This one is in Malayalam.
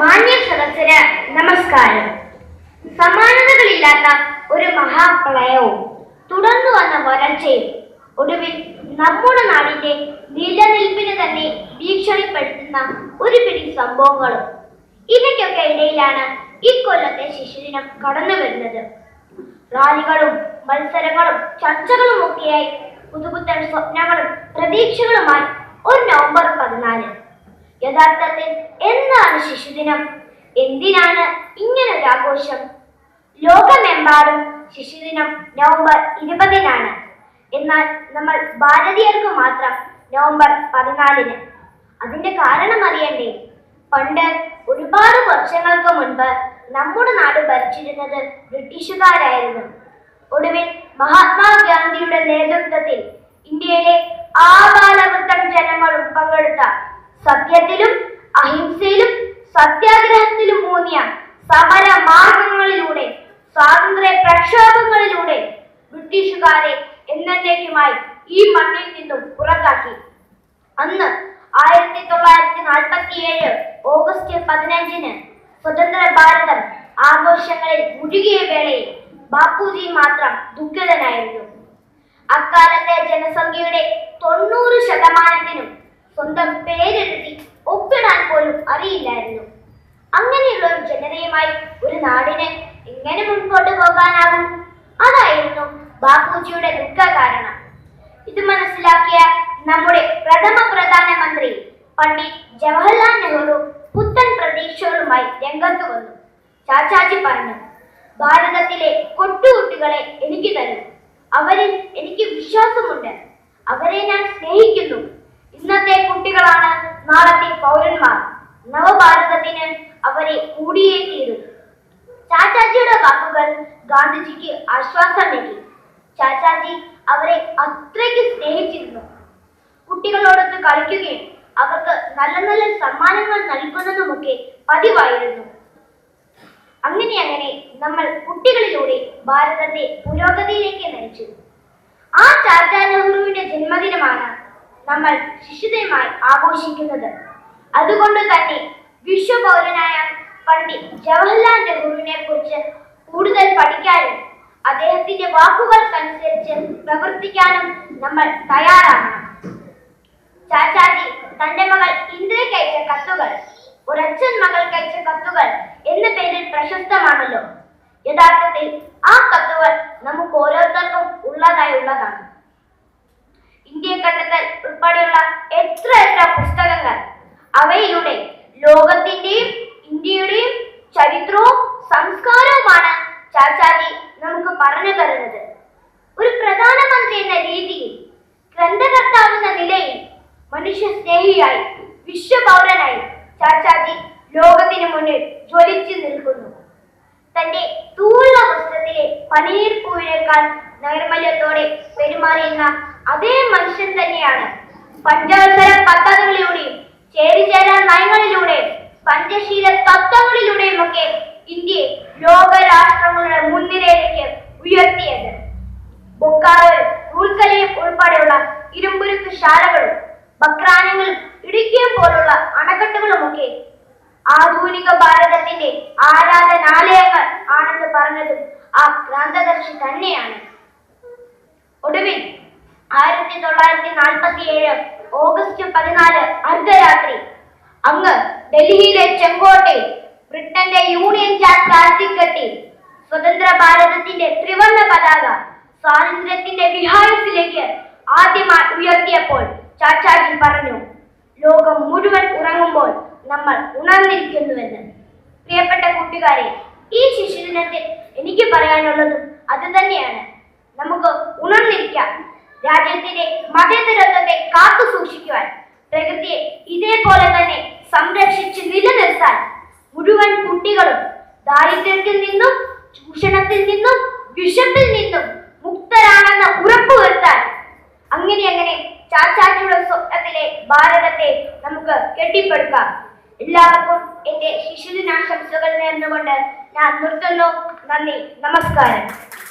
മാന്യ സദസ്സിന് നമസ്കാരം. സമാനതകളില്ലാത്ത ഒരു മഹാപ്രളയവും തുടർന്നു വന്ന വരൾച്ചയും ഒടുവിൽ നമ്മുടെ നാടിന്റെ നിലനിൽപ്പിന് തന്നെ ഭീഷണിപ്പെടുത്തുന്ന ഒരു പിടി സംഭവങ്ങളും ഇവയ്ക്കൊക്കെ ഇടയിലാണ് ഇക്കൊല്ലത്തെ ശിശുദിനം കടന്നു വരുന്നത്. റാലികളും മത്സരങ്ങളും ചർച്ചകളും ഒക്കെയായി പുതുപുത്തൻ സ്വപ്നങ്ങളും പ്രതീക്ഷകളുമായി ഒരു നവംബർ പതിനാല് യഥാർത്ഥത്തിൽ എന്താണ് ശിശുദിനം? എന്തിനാണ് ഇങ്ങനെ ഒരു ആഘോഷം? ലോകമെമ്പാടും ശിശുദിനം നവംബർ ഇരുപതിനാണ്. എന്നാൽ നമ്മൾ ഭാരതീയർക്ക് മാത്രം നവംബർ പതിനാലിന്. അതിന്റെ കാരണം അറിയണ്ടേ? പണ്ട് ഒരുപാട് വർഷങ്ങൾക്ക് മുൻപ് നമ്മുടെ നാട് ഭരിച്ചിരുന്നത് ബ്രിട്ടീഷുകാരായിരുന്നു. ഒടുവിൽ മഹാത്മാഗാന്ധിയുടെ നേതൃത്വത്തിൽ ഇന്ത്യയിലെ ആബാലവൃത്തം ജനങ്ങൾ പങ്കെടുത്ത സത്യത്തിലും അഹിംസയിലും സത്യാഗ്രഹത്തിലും ഊന്നിയ സമര മാർഗങ്ങളിലൂടെ സ്വാതന്ത്ര്യ പ്രക്ഷോഭങ്ങളിലൂടെ ബ്രിട്ടീഷുകാരെ എന്നേക്കുമായി ഈ മണ്ണിൽ നിന്നും പുറത്താക്കി. അന്ന് ആയിരത്തി തൊള്ളായിരത്തി നാൽപ്പത്തി ഏഴ് ഓഗസ്റ്റ് പതിനഞ്ചിന് സ്വതന്ത്ര ഭാരതം ആഘോഷങ്ങളിൽ മുഴുകിയ വേളയിൽ ബാപ്പുജി മാത്രം ദുഃഖിതനായിരുന്നു. അക്കാലത്തെ ജനസംഖ്യയുടെ തൊണ്ണൂറ് ശതമാനത്തിനും സ്വന്തം പോകാനാകും അതായിരുന്നു ബാപ്പുജിയുടെ ദുഃഖ കാരണം ഇത് മനസ്സിലാക്കിയ നമ്മുടെ പ്രഥമ പ്രധാനമന്ത്രി പണ്ഡിറ്റ് ജവഹർലാൽ നെഹ്റു പുത്തൻ പ്രതീക്ഷകളുമായി രംഗത്ത് വന്നു. ചാച്ചാജി പറഞ്ഞു ഭാരതത്തിലെ കൊട്ടുകുട്ടികളെ എനിക്ക് തരും. അവരിൽ എനിക്ക് വിശ്വാസമുണ്ട്. അവരെ ഞാൻ സ്നേഹിക്കുന്നു. ഇന്നത്തെ കുട്ടികളാണ് നാളത്തെ പൗരന്മാർ. നവഭാരതത്തിന് അവരെ കൂടിയേ തീരും ചാച്ചാജിയുടെ വാക്കുകൾ ഗാന്ധിജിക്ക് ആശ്വാസം നൽകി. ചാച്ചാജി അവരെ അത്രയ്ക്ക് സ്നേഹിച്ചിരുന്നു. കുട്ടികളോടൊത്ത് കളിക്കുകയും അവർക്ക് നല്ല നല്ല സമ്മാനങ്ങൾ നൽകുന്നതുമൊക്കെ പതിവായിരുന്നു. അങ്ങനെ അങ്ങനെ നമ്മൾ കുട്ടികളിലൂടെ ഭാരതത്തെ പുരോഗതിയിലേക്ക് നയിച്ചു. ആ ചാച്ചാ നെഹ്റുവിന്റെ ജന്മദിനമാണ് നമ്മൾ ശിശുദിനമായി ആഘോഷിക്കുന്നത്. അതുകൊണ്ട് തന്നെ വിശ്വപൗരനായ പണ്ഡിറ്റ് ജവഹർലാൽ നെഹ്റുവിനെ കുറിച്ച് കൂടുതൽ പഠിക്കാനും അദ്ദേഹത്തിന്റെ വാക്കുകൾക്കനുസരിച്ച് പ്രവർത്തിക്കാനും നമ്മൾ തയ്യാറാകണം. ചാച്ചാജി തന്റെ മകൾ ഇന്ദിരയ്ക്ക് അയച്ച കത്തുകൾ ഒരച്ഛൻ മകൾക്ക് അയച്ച കത്തുകൾ എന്ന പേരിൽ പ്രശസ്തമാണല്ലോ. യഥാർത്ഥത്തിൽ ആ കത്തുകൾ നമുക്ക് ഓരോരുത്തർക്കും ഉള്ളതായി ഉള്ളതാണ്. ഇന്ത്യ കണ്ടെത്തൽ ഉൾപ്പെടെയുള്ള എത്ര എത്ര പുസ്തകങ്ങൾ അവയിലൂടെ ലോകത്തിന്റെയും ഇന്ത്യയുടെയും ചരിത്രവും സംസ്കാരവുമാണ് ചാച്ചാജി നമുക്ക് പറഞ്ഞു തരുന്നത് ഒരു പ്രധാനമന്ത്രി എന്ന രീതിയിൽ ഗ്രന്ഥകർത്താവ് എന്ന നിലയിൽ സ്നേഹിയായി വിശ്വപൗരനായി ചാച്ചാജി ലോകത്തിന് മുന്നിൽ ജ്വലിച്ചു നിൽക്കുന്നു. തന്റെ തൂള്ള വസ്ത്രത്തിലെ പനീർ പൂവിനേക്കാൾ നൈർമല്യത്തോടെ പെരുമാറിയുന്ന അതേ മനുഷ്യൻ തന്നെയാണ് പഞ്ചവത്സര പദ്ധതികളിലൂടെയും ചേരിചേരാ നയങ്ങളിലൂടെ പഞ്ചശീല തത്വങ്ങളിലൂടെയും ഒക്കെ ഇന്ത്യയെ ലോക രാഷ്ട്രങ്ങളുടെ മുൻനിരയിലേക്ക് ഉയർത്തിയത്. ബൊക്കാറോയും ഉൾക്കലയും ഉൾപ്പെടെയുള്ള ഇരുമ്പുരുക്ക് ശാലകളും ബക്രാനങ്ങളും ഇടുക്കിയും പോലുള്ള അണക്കെട്ടുകളുമൊക്കെ ആധുനിക ഭാരതത്തിന്റെ ആരാധനാലയങ്ങൾ ആണെന്ന് പറഞ്ഞതും ആ ക്രാന്തദർശി തന്നെയാണ്. ഒടുവിൽ ആയിരത്തി തൊള്ളായിരത്തി നാൽപ്പത്തി ഏഴ് ഓഗസ്റ്റ് പതിനാല് അർദ്ധരാത്രി അങ്ങ് ഡൽഹിയിലെ ചെങ്കോട്ടയിൽ ബ്രിട്ടന്റെ യൂണിയൻ ജാക്ക് താഴ്ത്തിക്കെട്ടി സ്വതന്ത്ര ഭാരതത്തിന്റെ ത്രിവർണ പതാക സ്വാതന്ത്ര്യത്തിന്റെ വിഹാരത്തിലേക്ക് ആദ്യമായി ഉയർത്തിയപ്പോൾ ചാച്ചാജി പറഞ്ഞു ലോകം മുഴുവൻ ഉറങ്ങുമ്പോൾ നമ്മൾ ഉണർന്നിരിക്കുന്നുവെന്ന്. പ്രിയപ്പെട്ട കൂട്ടുകാരെ ഈ ശിശുദിനത്തിൽ എനിക്ക് പറയാനുള്ളതും അത് തന്നെയാണ്. നമുക്ക് ഉണർന്നിരിക്കാം. രാജ്യത്തിന്റെ മതേതരത്വത്തെ കാത്തു സൂക്ഷിക്കുവാൻ പ്രകൃതിയെ ഇതേപോലെ തന്നെ സംരക്ഷിച്ച് നിലനിർത്താൻ മുഴുവൻ കുട്ടികളും ദാരിദ്ര്യത്തിൽ നിന്നും ചൂഷണത്തിൽ നിന്നും വിശപ്പിൽ നിന്നും മുക്തരാണെന്ന് ഉറപ്പുവരുത്താൻ അങ്ങനെ അങ്ങനെ ചാച്ചാജിയുടെ സ്വപ്നത്തിലെ ഭാരതത്തെ നമുക്ക് കെട്ടിപ്പടുക്കാം. എല്ലാവർക്കും എന്റെ ശിശുദിനാശംസകൾ നേർന്നുകൊണ്ട് ഞാൻ നിർത്തുന്നു. നന്ദി. നമസ്കാരം.